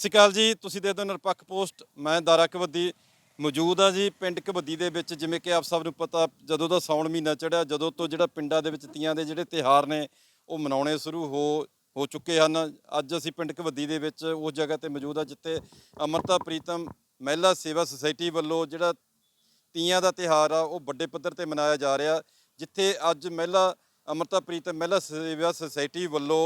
ਸਤਿ ਸ਼੍ਰੀ ਅਕਾਲ ਜੀ। ਤੁਸੀਂ ਦੇਖਦੇ ਹੋ ਨਿਰਪੱਖ ਪੋਸਟ। ਮੈਂ ਦਾਰਾ ਕਬੱਦੀ ਮੌਜੂਦ ਆ ਜੀ। ਪਿੰਡ ਕਬੱਦੀ ਦੇ ਵਿੱਚ ਜਿਵੇਂ ਕਿ ਆਪ ਸਭ ਨੂੰ ਪਤਾ, ਜਦੋਂ ਦਾ ਸਾਉਣ ਮਹੀਨਾ ਚੜਿਆ ਜਦੋਂ ਤੋਂ ਜਿਹੜਾ ਪਿੰਡਾਂ ਦੇ ਵਿੱਚ ਤੀਆਂ ਦੇ ਜਿਹੜੇ ਤਿਹਾਰ ਨੇ, ਉਹ ਮਨਾਉਣੇ ਸ਼ੁਰੂ ਹੋ ਹੋ ਚੁੱਕੇ ਹਨ। ਅੱਜ ਅਸੀਂ ਪਿੰਡ ਕਬੱਦੀ ਦੇ ਵਿੱਚ ਉਸ ਜਗ੍ਹਾ ਤੇ ਮੌਜੂਦ ਆ, ਜਿੱਥੇ ਅਮਰਤਾ, ਪ੍ਰੀਤਮ ਮਹਿਲਾ ਸੇਵਾ ਸੁਸਾਇਟੀ ਵੱਲੋਂ ਜਿਹੜਾ ਤੀਆਂ ਦਾ ਤਿਹਾਰ ਆ, ਉਹ ਵੱਡੇ ਪੱਧਰ ਤੇ ਮਨਾਇਆ ਜਾ ਰਿਹਾ, ਜਿੱਥੇ ਅੱਜ ਮਹਿਲਾ ਅਮਰਤਾ, ਪ੍ਰੀਤਮ ਮਹਿਲਾ ਸੇਵਾ ਸੁਸਾਇਟੀ ਵੱਲੋਂ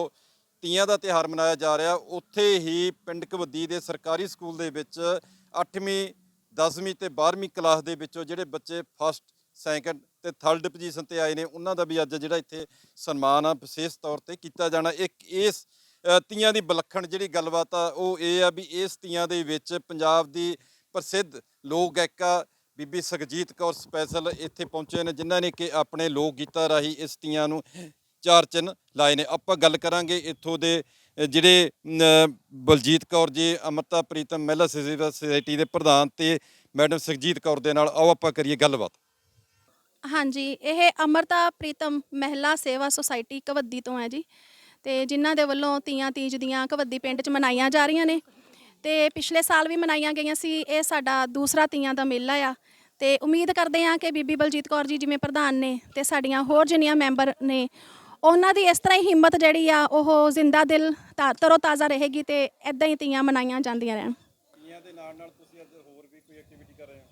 ਤੀਆਂ ਦਾ ਤਿਹਾਰ ਮਨਾਇਆ ਜਾ ਰਿਹਾ। ਉੱਥੇ ਹੀ ਪਿੰਡ ਕਬੱਦੀ ਦੇ ਸਰਕਾਰੀ ਸਕੂਲ ਦੇ ਵਿੱਚ 8ਵੀਂ 10ਵੀਂ ਤੇ 12ਵੀਂ ਕਲਾਸ ਦੇ ਵਿੱਚੋਂ ਜਿਹੜੇ ਬੱਚੇ ਫਸਟ ਸੈਕੰਡ ਤੇ ਥਰਡ ਪੋਜੀਸ਼ਨ ਤੇ ਆਏ ਨੇ, ਉਹਨਾਂ ਦਾ ਵੀ ਅੱਜ ਜਿਹੜਾ ਇੱਥੇ ਸਨਮਾਨ ਆ, ਵਿਸ਼ੇਸ਼ ਤੌਰ ਤੇ ਕੀਤਾ ਜਾਣਾ। ਇੱਕ ਇਸ ਤੀਆਂ ਦੀ ਵਿਲੱਖਣ ਜਿਹੜੀ ਗੱਲਬਾਤ ਆ, ਉਹ ਇਹ ਆ ਵੀ ਇਸ ਤੀਆਂ ਦੇ ਵਿੱਚ ਪੰਜਾਬ ਦੀ ਪ੍ਰਸਿੱਧ ਲੋਕ ਗਾਇਕਾ ਬੀਬੀ ਸੁਖਜੀਤ ਕੌਰ ਸਪੈਸ਼ਲ ਇੱਥੇ ਪਹੁੰਚੇ ਨੇ, ਜਿਨ੍ਹਾਂ ਨੇ ਕਿ ਆਪਣੇ ਲੋਕ ਗੀਤਾਂ ਰਾਹੀਂ ਇਸ ਤੀਆਂ ਨੂੰ ਚਾਰ ਚਿੰਨ ਲਾਏ ਨੇ। ਆਪਾਂ ਗੱਲ ਕਰਾਂਗੇ ਇੱਥੋਂ ਦੇ ਜਿਹੜੇ ਬਲਜੀਤ ਕੌਰ ਜੀ, ਅਮਰਤਾ ਪ੍ਰੀਤਮ ਮਹਿਲਾ ਸੁਸਾਇਟੀ ਦੇ ਪ੍ਰਧਾਨ ਤੇ ਮੈਡਮ ਸੁਖਜੀਤ ਕੌਰ ਦੇ ਨਾਲ। ਆਓ ਆਪਾਂ ਕਰੀਏ ਗੱਲਬਾਤ। ਹਾਂਜੀ, ਇਹ ਅਮਰਤਾ ਪ੍ਰੀਤਮ ਮਹਿਲਾ ਸੇਵਾ ਸੁਸਾਇਟੀ ਕਵੱਦੀ ਤੋਂ ਹੈ ਜੀ। ਤੇ ਜਿਨ੍ਹਾਂ ਦੇ ਵੱਲੋਂ ਤੀਆਂ ਤੀਜ ਦੀਆਂ ਕਵੱਦੀ ਪਿੰਡ 'ਚ ਮਨਾਈਆਂ ਜਾ ਰਹੀਆਂ ਨੇ। ਤੇ ਪਿਛਲੇ ਸਾਲ ਵੀ ਮਨਾਈਆਂ ਗਈਆਂ ਸੀ। ਇਹ ਸਾਡਾ ਦੂਸਰਾ ਤੀਆਂ ਦਾ ਮੇਲਾ ਆ। ਤੇ ਉਮੀਦ ਕਰਦੇ ਹਾਂ ਕਿ ਬੀਬੀ ਬਲਜੀਤ ਕੌਰ ਜੀ ਜਿਵੇਂ ਪ੍ਰਧਾਨ ਨੇ ਤੇ ਸਾਡੀਆਂ ਹੋਰ ਜਿੰਨੀਆਂ ਮੈਂਬਰ ਨੇ ਉਹਨਾਂ ਦੀ ਇਸ ਤਰ੍ਹਾਂ ਹੀ ਹਿੰਮਤ ਜਿਹੜੀ ਆ ਉਹ ਜ਼ਿੰਦਾ ਦਿਲ ਤਰੋ ਤਾਜ਼ਾ ਰਹੇਗੀ ਤੇ ਇਦਾਂ ਹੀ ਤੀਆਂ ਮਨਾਈਆਂ ਜਾਂਦੀਆਂ ਰਹਿਣ। ਤੀਆਂ ਦੇ ਨਾਲ ਨਾਲ ਤੁਸੀਂ ਅੱਜ ਹੋਰ ਵੀ ਕੋਈ ਐਕਟੀਵਿਟੀ ਕਰ ਰਹੇ ਹੋ?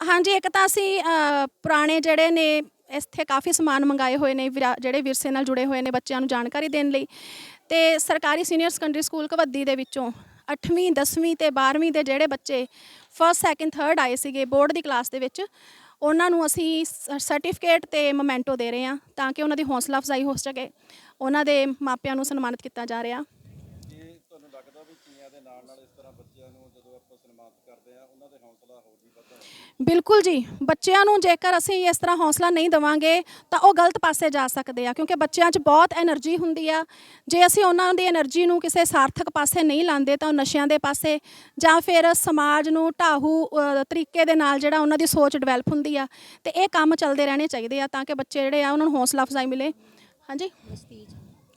ਹਾਂਜੀ ਇੱਕ ਤਾਂ ਅਸੀਂ ਪੁਰਾਣੇ ਜਿਹੜੇ ਨੇ ਇੱਥੇ ਕਾਫੀ ਸਮਾਨ ਮੰਗਾਏ ਹੋਏ ਨੇ ਜਿਹੜੇ ਵਿਰਸੇ ਨਾਲ ਜੁੜੇ ਹੋਏ ਨੇ ਬੱਚਿਆਂ ਨੂੰ ਜਾਣਕਾਰੀ ਦੇਣ ਲਈ। ਤੇ ਸਰਕਾਰੀ ਸੀਨੀਅਰ ਸੈਕੰਡਰੀ ਸਕੂਲ ਕਵੱਦੀ ਦੇ ਵਿੱਚੋਂ 8ਵੀਂ 10ਵੀਂ ਤੇ 12ਵੀਂ ਦੇ ਜਿਹੜੇ ਬੱਚੇ ਫਸਟ ਸੈਕੰਡ ਥਰਡ ਆਏ ਸੀਗੇ ਬੋਰਡ ਦੀ ਕਲਾਸ ਦੇ ਵਿੱਚ। ਉਹਨਾਂ ਨੂੰ ਅਸੀਂ ਸਰਟੀਫਿਕੇਟ ਤੇ ਮੋਮੈਂਟੋ ਦੇ ਰਹੇ ਹਾਂ ਤਾਂ ਕਿ ਉਹਨਾਂ ਦੀ ਹੌਸਲਾ ਅਫਜ਼ਾਈ ਹੋ ਸਕੇ। ਉਹਨਾਂ ਦੇ ਮਾਪਿਆਂ ਨੂੰ ਸਨਮਾਨਿਤ ਕੀਤਾ ਜਾ ਰਿਹਾ। ਇਹ ਤੁਹਾਨੂੰ ਲੱਗਦਾ ਵੀ ਤੀਆਂ ਦੇ ਨਾਲ ਨਾਲ ਇਸ ਤਰ੍ਹਾਂ ਬੱਚਿਆਂ ਨੂੰ ਬਿਲਕੁਲ ਜੀ। ਬੱਚਿਆਂ ਨੂੰ ਜੇਕਰ ਅਸੀਂ ਇਸ ਤਰ੍ਹਾਂ ਹੌਸਲਾ ਨਹੀਂ ਦਵਾਂਗੇ ਤਾਂ ਉਹ ਗਲਤ ਪਾਸੇ ਜਾ ਸਕਦੇ ਆ ਕਿਉਂਕਿ ਬੱਚਿਆਂ 'ਚ ਬਹੁਤ એનર્ਜੀ ਹੁੰਦੀ ਆ। ਜੇ ਅਸੀਂ ਉਹਨਾਂ ਦੀ એનર્ਜੀ ਨੂੰ ਕਿਸੇ ਸਾਰਥਕ ਪਾਸੇ ਨਹੀਂ ਲਾਉਂਦੇ ਤਾਂ ਉਹ ਨਸ਼ਿਆਂ ਦੇ ਪਾਸੇ ਜਾਂ ਫਿਰ ਸਮਾਜ ਨੂੰ ਢਾਹੂ ਤਰੀਕੇ ਦੇ ਨਾਲ ਜਿਹੜਾ ਉਹਨਾਂ ਦੀ ਸੋਚ ਡਿਵੈਲਪ ਹੁੰਦੀ ਆ ਤੇ ਇਹ ਕੰਮ ਚੱਲਦੇ ਰਹਿਣੇ ਚਾਹੀਦੇ ਆ ਤਾਂ ਕਿ ਬੱਚੇ ਜਿਹੜੇ ਆ ਉਹਨਾਂ ਨੂੰ ਹੌਸਲਾ ਅਫਜ਼ਾਈ ਮਿਲੇ। ਹਾਂਜੀ?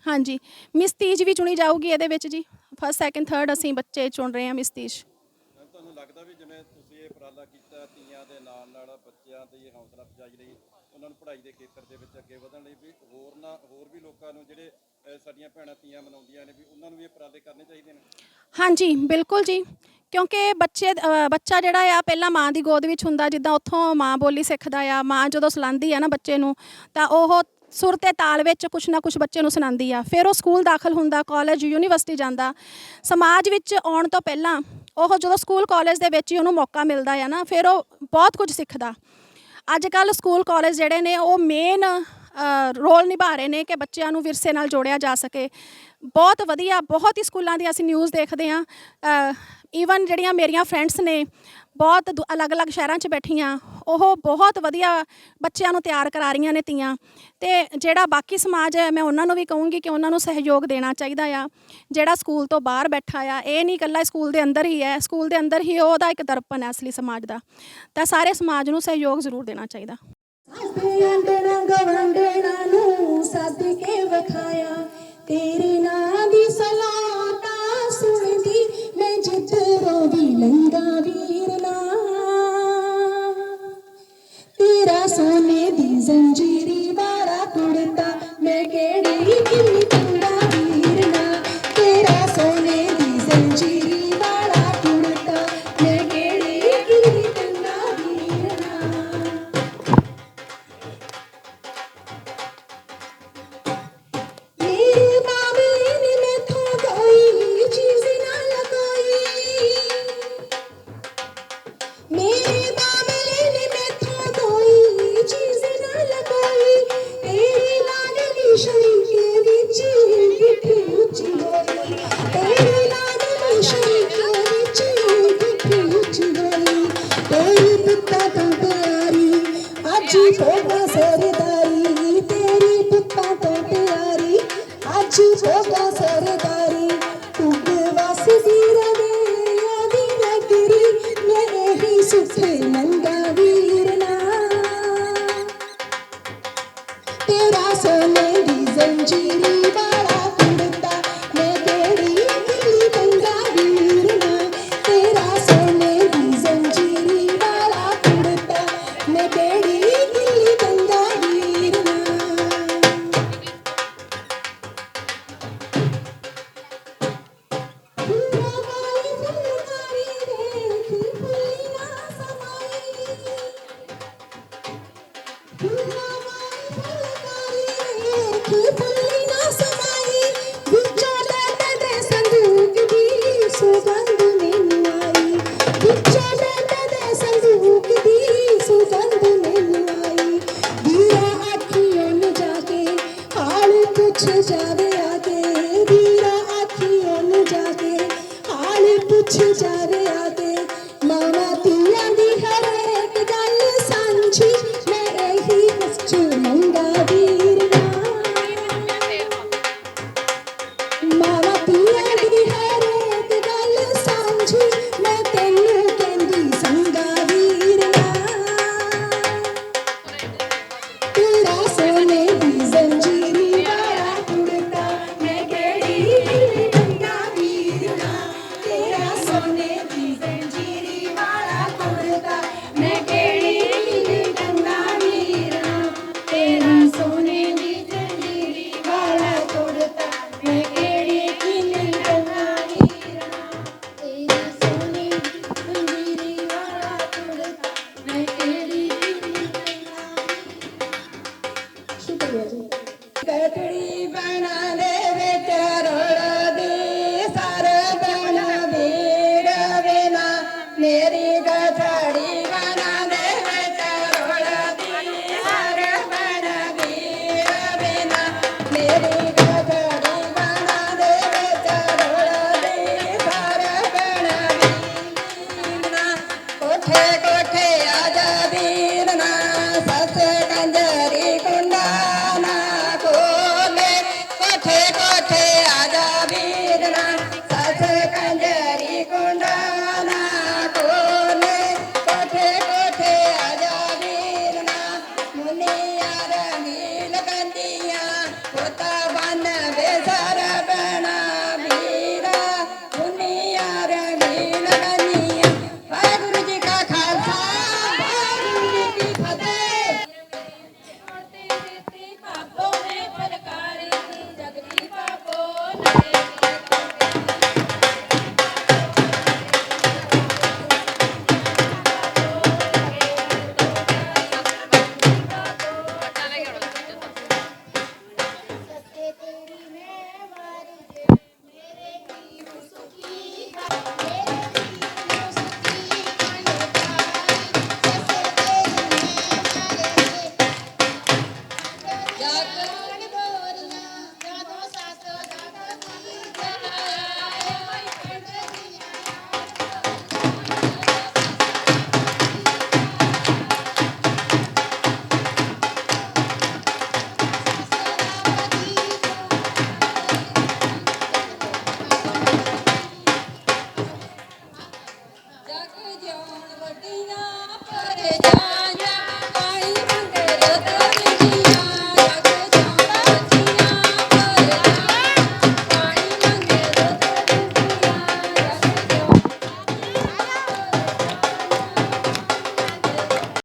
ਹਾਂਜੀ। ਮਿਸਤੀਜ ਵੀ ਚੁਣੀ ਜਾਊਗੀ ਇਹਦੇ ਵਿੱਚ ਜੀ। ਫਸਟ ਸੈਕਿੰਡ ਥਰਡ ਅਸੀਂ ਬੱਚੇ ਚੁਣ ਰਹੇ ਹਾਂ ਮਿਸਤੀਜ। ਲੱਗਦਾ ਵੀ ਜਿਵੇਂ ਤੁਸੀਂ ਇਹ ਉਪਰਾਲਾ ਕੀਤਾ ਤੀਆਂ ਦੇ ਨਾਲ ਨਾਲ ਬੱਚਿਆਂ ਦੀ ਹੌਸਲਾ ਅਫਜ਼ਾਈ ਲਈ ਉਹਨਾਂ ਨੂੰ ਪੜ੍ਹਾਈ ਦੇ ਖੇਤਰ ਦੇ ਵਿੱਚ ਅੱਗੇ ਵਧਣ ਲਈ ਵੀ ਹੋਰ ਨਾ ਹੋਰ ਵੀ ਲੋਕਾਂ ਨੂੰ ਜਿਹੜੇ ਅਹ, ਸਾਡੀਆਂ ਭੈਣਾਂ ਤੀਆਂ ਮਨਾਉਂਦੀਆਂ ਨੇ ਵੀ ਉਹਨਾਂ ਨੂੰ ਵੀ ਇਹ ਉਪਰਾਲੇ ਕਰਨੇ ਚਾਹੀਦੇ ਨੇ? ਹਾਂਜੀ ਬਿਲਕੁਲ ਜੀ। ਕਿਉਂਕਿ ਬੱਚੇ ਅ, ਬੱਚਾ ਜਿਹੜਾ ਆ ਪਹਿਲਾਂ ਮਾਂ ਦੀ ਗੋਦ ਵਿੱਚ ਹੁੰਦਾ ਜਿੱਦਾਂ ਉੱਥੋਂ ਮਾਂ ਬੋਲੀ ਸਿੱਖਦਾ ਆ ਮਾਂ ਜਦੋਂ ਸੁਲਾਉਂਦੀ ਆ ਨਾ ਬੱਚੇ ਨੂੰ ਤਾਂ ਉਹ ਸੁਰ ਤੇ ਤਾਲ ਵਿੱਚ ਕੁਛ ਨਾ ਕੁਛ ਬੱਚੇ ਨੂੰ ਸੁਣਾਉਂਦੀ ਆ। ਫਿਰ ਉਹ ਸਕੂਲ ਦਾਖਲ ਹੁੰਦਾ ਕਾਲਜ ਯੂਨੀਵਰਸਿਟੀ ਜਾਂਦਾ। ਸਮਾਜ ਵਿੱਚ ਆਉਣ ਤੋਂ ਪਹਿਲਾਂ ਉਹ ਜਦੋਂ ਸਕੂਲ ਕਾਲਜ ਦੇ ਵਿੱਚ ਹੀ ਉਹਨੂੰ ਮੌਕਾ ਮਿਲਦਾ ਆ ਨਾ, ਫਿਰ ਉਹ ਬਹੁਤ ਕੁਝ ਸਿੱਖਦਾ। ਅੱਜ ਕੱਲ ਸਕੂਲ ਕਾਲਜ ਜਿਹੜੇ ਨੇ, ਉਹ ਮੇਨ ਰੋਲ ਨਿਭਾ ਰਹੇ ਨੇ ਕਿ ਬੱਚਿਆਂ ਨੂੰ ਵਿਰਸੇ ਨਾਲ ਜੋੜਿਆ ਜਾ ਸਕੇ। ਬਹੁਤ ਵਧੀਆ, ਬਹੁਤ ਹੀ ਸਕੂਲਾਂ ਦੀ ਅਸੀਂ ਨਿਊਜ਼ ਦੇਖਦੇ ਹਾਂ। ਈਵਨ ਜਿਹੜੀਆਂ ਮੇਰੀਆਂ ਫਰੈਂਡਸ ਨੇ, ਬਹੁਤ ਦੁ- ਅਲੱਗ-ਅਲੱਗ ਸ਼ਹਿਰਾਂ 'ਚ ਬੈਠੀਆਂ, ਉਹ ਬਹੁਤ ਵਧੀਆ ਬੱਚਿਆਂ ਨੂੰ ਤਿਆਰ ਕਰਾ ਰਹੀਆਂ ਨੇ ਤੀਆਂ। ਤੇ ਜਿਹੜਾ ਬਾਕੀ ਸਮਾਜ ਹੈ, ਮੈਂ ਉਹਨਾਂ ਨੂੰ ਵੀ ਕਹੂੰਗੀ ਕਿ ਉਹਨਾਂ ਨੂੰ ਸਹਿਯੋਗ ਦੇਣਾ ਚਾਹੀਦਾ ਆ। ਜਿਹੜਾ ਸਕੂਲ ਤੋਂ ਬਾਹਰ ਬੈਠਾ ਆ, ਇਹ ਨਹੀਂ ਇਕੱਲਾ ਸਕੂਲ ਦੇ ਅੰਦਰ ਹੀ ਹੈ, ਸਕੂਲ ਦੇ ਅੰਦਰ ਹੀ ਉਹਦਾ ਇੱਕ ਦਰਪਣ ਹੈ ਅਸਲੀ ਸਮਾਜ ਦਾ। ਤਾਂ ਸਾਰੇ ਸਮਾਜ ਨੂੰ ਸਹਿਯੋਗ ਜ਼ਰੂਰ ਦੇਣਾ ਚਾਹੀਦਾ। ਸਾਡੀਆਂ ਡਰਾਂ ਗਵੰਡਣਾ ਨੂੰ ਸੱਦ ਕੇ ਵਿਖਾਇਆ, ਤੇਰੇ ਨਾਂ Thank you. ਅੱਜ ਫੋਗਾ ਸਰਦਾਰੀ, ਤੇਰੀ ਪਿੱਤਾ ਤੋਂ ਪਿਆਰੀ। ਅੱਜ ਫੋਗਾ ਸਰਦਾਰੀ ਤੁਗ ਵਸਦੀ ਰਵੇ ਆਦੀ ਨਗਰੀ। ਮੈਂ ਇਹੀ ਸੁਖ ਮੰਗਾ ਵੀਰ ਨਾ ਤੇਰਾ ਸੋਨੇ ਦੀ ਜ਼ੰਜੀਰੀ ਵਾਲਾ ਜਗ ਜਿਉਣ ਵੱਡੀਆਂ ਪਰੇ